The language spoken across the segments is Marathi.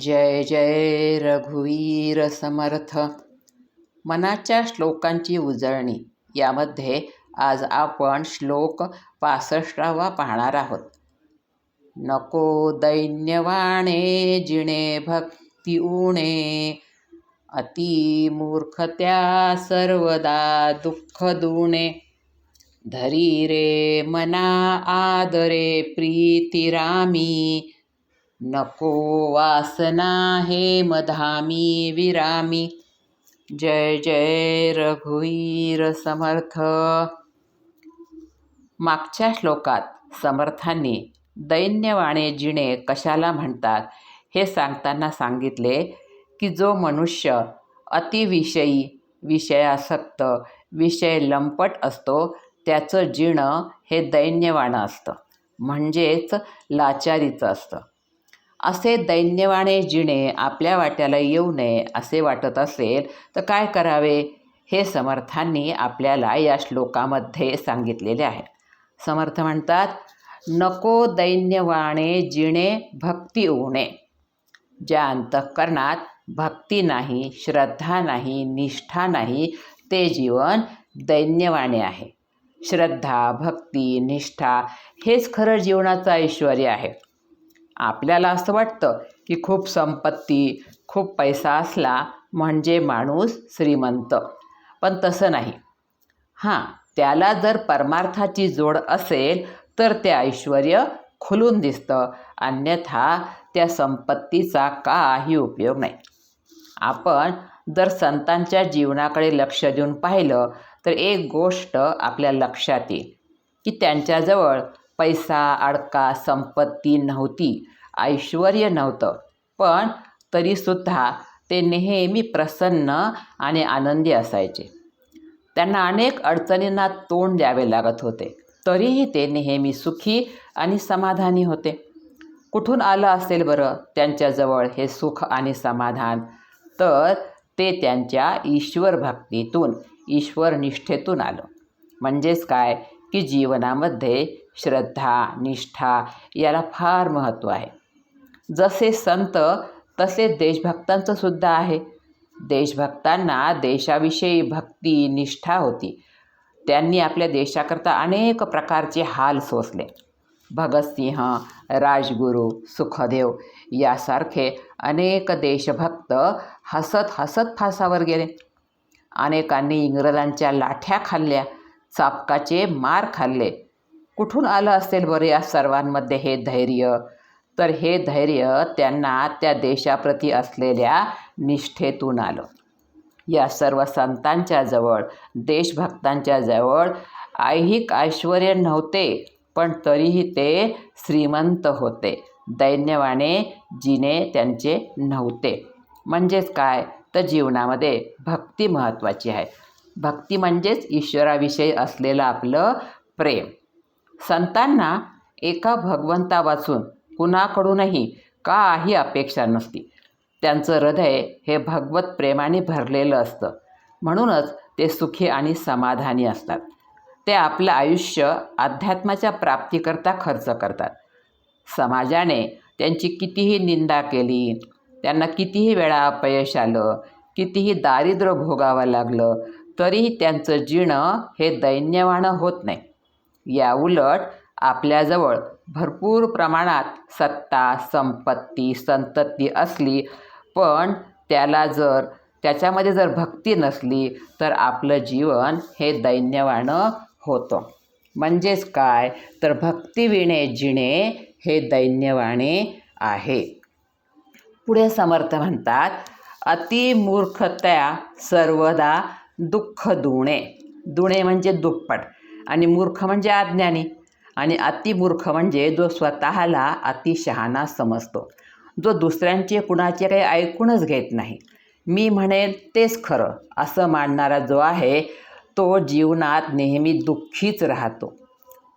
जय जय रघुवीर समर्थ. मनाच्या श्लोकांची उजळणी. यामध्ये आज आपण श्लोक पासष्टावा पाहणार आहोत. नको दैन्यवाणे जिणे भक्ती उणे अति मूर्खत्या सर्वदा दुःख दुणे. धरी रे मना आदरे प्रीतिरामी नको वासना हे मधामी विरामी. जय जय रघुवीर समर्थ. मागच्या श्लोकात समर्थांनी दैन्यवाणे जिणे कशाला म्हणतात हे सांगताना सांगितले की जो मनुष्य अतिविषयी विषयासक्त विषय लंपट असतो त्याचं जिणं हे दैन्यवाणं असतं. म्हणजेच लाचारीचं असतं. असे दैन्यवाणे जिणे आपल्या वाट्याला येऊ नये असे वाटत असेल तर काय करावे? हे समर्थांनी आपल्याला या श्लोकामध्ये सांगितलेले आहे. समर्थ म्हणतात नको दैन्यवाणे जिणे भक्ती उणे. ज्या अंतःकरणात भक्ती नाही श्रद्धा नाही निष्ठा नाही ते जीवन दैन्यवाणे आहे. श्रद्धा भक्ती निष्ठा हेच खरं जीवनाचं ऐश्वर आहे. आपल्याला असं वाटतं की खूप संपत्ती खूप पैसा असला म्हणजे माणूस श्रीमंत. पण तसं नाही. हां त्याला जर परमार्थाची जोड असेल तर ते ऐश्वर खुलून दिसतं. अन्यथा त्या संपत्तीचा काही उपयोग नाही. आपण जर संतांच्या जीवनाकडे लक्ष देऊन पाहिलं तर एक गोष्ट आपल्या लक्षात येईल की त्यांच्याजवळ पैसा अडका संपत्ती नव्हती ऐश्वर नव्हतं. पण तरीसुद्धा ते नेहमी प्रसन्न आणि आनंदी असायचे. त्यांना अनेक अडचणींना तोंड द्यावे लागत होते. तरीही ते नेहमी सुखी आणि समाधानी होते. कुठून आलं असेल बरं त्यांच्याजवळ हे सुख आणि समाधान? तर ते त्यांच्या ईश्वर भक्तीतून ईश्वर निष्ठेतून आलं. म्हणजेच काय? की जीवनामध्ये श्रद्धा निष्ठा याला फार महत्त्व आहे. जसे संत तसे देशभक्तांचं सुद्धा आहे. देशभक्तांना देशाविषयी भक्ती निष्ठा होती. त्यांनी आपल्या देशाकरता अनेक प्रकारचे हाल सोसले. भगतसिंह राजगुरू सुखदेव यासारखे अनेक देशभक्त हसत हसत फासावर गेले. अनेकांनी इंग्रजांच्या लाठ्या खाल्ल्या चापकाचे मार खाल्ले. कुठून आलं असेल बरं या सर्वांमध्ये हे धैर्य? तर हे धैर्य त्यांना त्या देशाप्रती असलेल्या निष्ठेतून आलं. या सर्व संतांच्या जवळ देशभक्तांच्या जवळ ऐहिक ऐश्वर नव्हते पण तरीही ते श्रीमंत होते. दैन्यवाने जिने त्यांचे नव्हते. म्हणजेच काय? तर जीवनामध्ये भक्ती महत्त्वाची आहे. भक्ती म्हणजेच ईश्वराविषयी असलेलं आपलं प्रेम. संतांना एका भगवंता वाचून कुणाकडूनही काही अपेक्षा नसती. त्यांचं हृदय हे भगवत प्रेमाने भरलेलं असतं. म्हणूनच ते सुखी आणि समाधानी असतात. ते आपलं आयुष्य अध्यात्माच्या प्राप्तीकरता खर्च करतात. समाजाने त्यांची कितीही निंदा केली त्यांना कितीही वेळा अपयश आलं कितीही दारिद्र्य भोगावं लागलं तरीही त्यांचं जीणं हे दैन्यवाणं होत नाही. याउलट आपल्याजवळ भरपूर प्रमाणात सत्ता संपत्ती संतती असली पण त्याला जर त्याच्यामध्ये जर भक्ती नसली तर आपलं जीवन हे दैन्यवाणं होतं. म्हणजेच काय? तर भक्तिविणे जिणे हे दैन्यवाणे आहे. पुढे समर्थ म्हणतात अतिमूर्खत्या सर्वदा दुःख दुणे. दुणे म्हणजे दुप्पट. आणि मूर्ख म्हणजे अज्ञानी. आणि अतिमूर्ख म्हणजे जो स्वतःला अतिशहाणा समजतो. जो दुसऱ्यांचे कुणाचे काही ऐकूनच घेत नाही. मी म्हणेन तेच खरं. असं मानणारा जो आहे तो जीवनात नेहमी दुःखीच राहतो.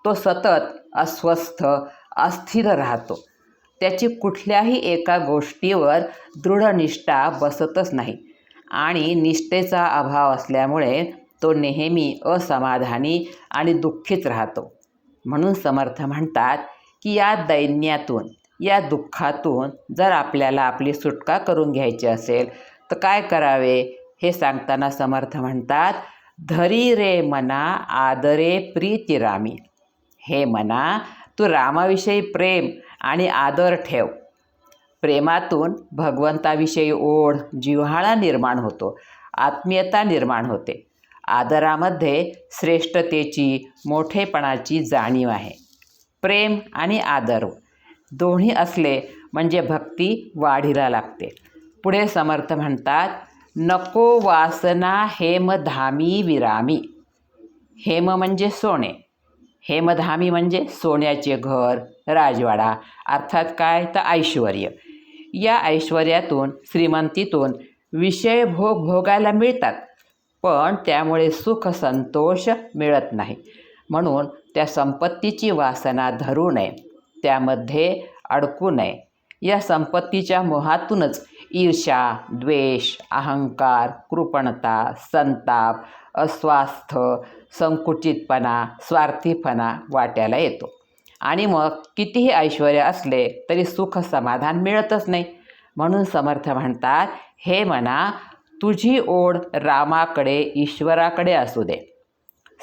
तो सतत अस्वस्थ अस्थिर राहतो. त्याची कुठल्याही एका गोष्टीवर दृढनिष्ठा बसतच नाही. आणि निष्ठेचा अभाव असल्यामुळे तो नेहमी असमाधानी आणि दुःखीच राहतो. म्हणून समर्थ म्हणतात की या दैन्यातून या दुःखातून जर आपल्याला आपली सुटका करून घ्यायची असेल तर काय करावे? हे सांगताना समर्थ म्हणतात धरी रे मना आदरे प्रीती रामी. हे मना तू रामाविषयी प्रेम आणि आदर ठेव. प्रेमातून भगवंताविषयी ओढ जिव्हाळा निर्माण होतो आत्मीयता निर्माण होते. आदरामध्ये श्रेष्ठतेची मोठेपणाची जाणीव आहे. प्रेम आणि आदर दोन्ही असले म्हणजे भक्ती वाढीला लागते. पुढे समर्थ म्हणतात नको वासना हेमधामी विरामी. हेम म्हणजे सोने. हेमधामी म्हणजे सोन्याचे घर राजवाडा अर्थात काय? तर ऐश्वर. या ऐश्वर्यातून श्रीमंतीतून विषय भोग भोगायला मिळतात. पण त्यामुळे सुख संतोष मिळत नाही. म्हणून त्या संपत्तीची वासना धरू नये त्यामध्ये अडकू नये. या संपत्तीच्या मोहातूनच ईर्षा द्वेष अहंकार कृपणता संताप अस्वास्थ संकुचितपणा स्वार्थीपणा वाट्याला येतो. आणि मग कितीही ऐश्वर असले तरी सुख समाधान मिळतच नाही. म्हणून समर्थ म्हणतात हे म्हणा तुझी ओढ रामाकडे ईश्वराकडे असू दे.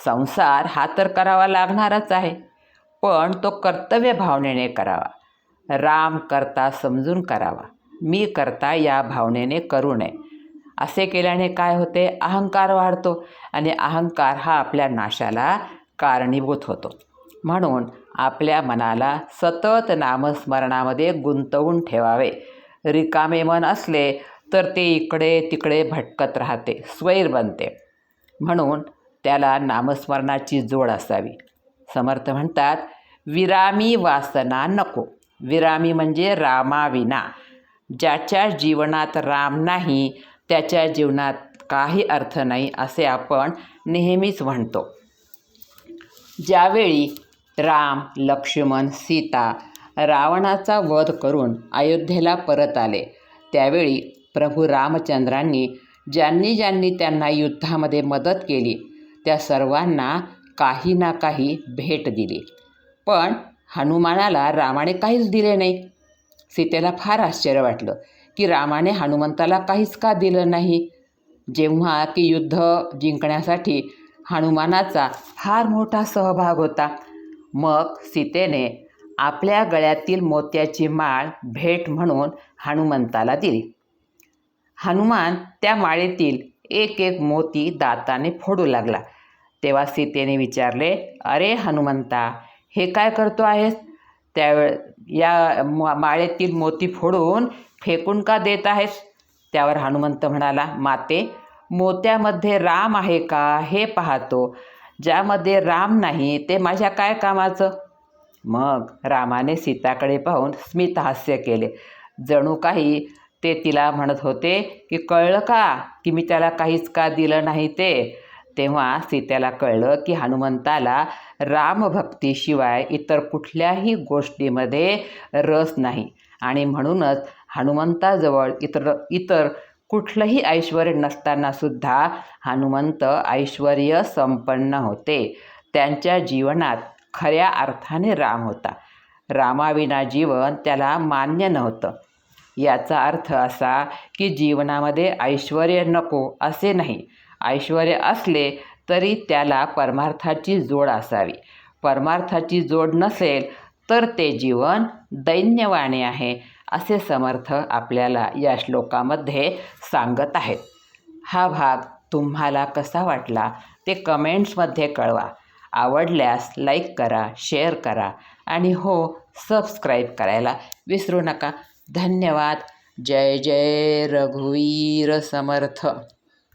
संसार हा तर करावा लागणारच आहे पण तो कर्तव्य भावनेने करावा. राम करता समजून करावा मी करता या भावनेने करू नये. असे केल्याने काय होते? अहंकार वाढतो आणि अहंकार हा आपल्या नाशाला कारणीभूत होतो. म्हणून आपल्या मनाला सतत नामस्मरणामध्ये गुंतवून ठेवावे. रिकामे मन असले तर ते इकडे तिकडे भटकत राहते स्वैर बनते. म्हणून त्याला नामस्मरणाची जोड असावी. समर्थ म्हणतात विरामी वासना नको. विरामी म्हणजे रामाविना. ज्याच्या जीवनात राम नाही त्याच्या जीवनात काही अर्थ नाही असे आपण नेहमीच म्हणतो. ज्यावेळी राम लक्ष्मण सीता रावणाचा वध करून अयोध्येला परत आले त्यावेळी प्रभू रामचंद्रांनी ज्यांनी ज्यांनी त्यांना युद्धामध्ये मदत केली त्या सर्वांना काही ना काही भेट दिली. पण हनुमानाला रामाने काहीच दिले नाही. सीतेला फार आश्चर्य वाटलं की रामाने हनुमंताला काहीच का दिलं नाही? जेव्हा की युद्ध जिंकण्यासाठी हनुमानाचा फार मोठा सहभाग होता मग सीतेने आपल्या गळ्यातील मोत्याची माळ भेट म्हणून हनुमंताला दिली. हनुमान त्या माळेतील एक एक मोती दाताने फोडू लागला. तेव्हा सीतेने विचारले अरे हनुमंता हे काय करतो आहेस? त्यावेळ या माळेतील मोती फोडून फेकून का देत आहेस? त्यावर हनुमंत म्हणाला माते मोत्यामध्ये राम आहे का हे पाहतो. ज्यामध्ये राम नाही ते माझ्या काय कामाचं? मग रामाने सीताकडे पाहून स्मितहास्य केले. जणू काही ते तिला म्हणत होते की कळलं का की मी त्याला काहीच का दिलं नाही ते? तेव्हा सीतेला कळलं की हनुमंताला रामभक्तीशिवाय इतर कुठल्याही गोष्टीमध्ये रस नाही. आणि म्हणूनच हनुमंताजवळ इतर इतर कुठलंही ऐश्वर नसतानासुद्धा हनुमंत ऐश्वर संपन्न होते. त्यांच्या जीवनात खऱ्या अर्थाने राम होता. रामाविना जीवन त्याला मान्य नव्हतं. याचा अर्थ असा की जीवनामध्ये ऐश्वर नको असे नाही. ऐश्वर असले तरी त्याला परमार्थाची जोड असावी. परमार्थाची जोड नसेल तर ते जीवन दैन्यवाणे आहे असे समर्थ आपल्याला या श्लोकामध्ये सांगत आहेत. हा भाग तुम्हाला कसा वाटला ते कमेंट्समध्ये कळवा. आवडल्यास लाईक करा शेअर करा आणि हो सबस्क्राईब करायला विसरू नका. धन्यवाद. जय जय रघुवीर समर्थ.